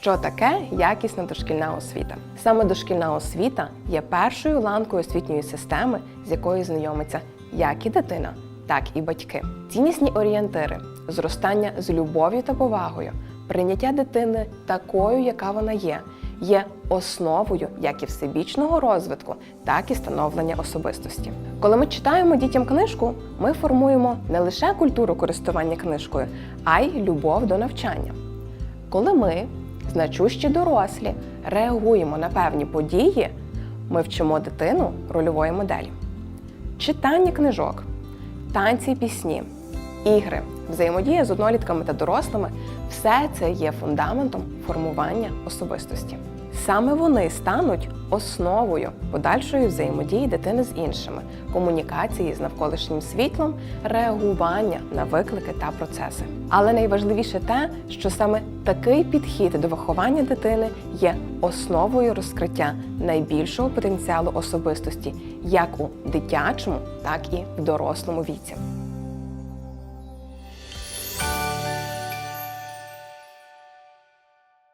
Що таке якісна дошкільна освіта? Саме дошкільна освіта є першою ланкою освітньої системи, з якою знайомиться як і дитина, так і батьки. Ціннісні орієнтири, зростання з любов'ю та повагою, прийняття дитини такою, яка вона є, є основою як і всебічного розвитку, так і становлення особистості. Коли ми читаємо дітям книжку, ми формуємо не лише культуру користування книжкою, а й любов до навчання. Коли ми, значущі дорослі, реагуємо на певні події, ми вчимо дитину рольової моделі. Читання книжок, танці й пісні, ігри, взаємодія з однолітками та дорослими все це є фундаментом формування особистості. Саме вони стануть основою подальшої взаємодії дитини з іншими, комунікації з навколишнім світлом, реагування на виклики та процеси. Але найважливіше те, що саме такий підхід до виховання дитини є основою розкриття найбільшого потенціалу особистості як у дитячому, так і в дорослому віці.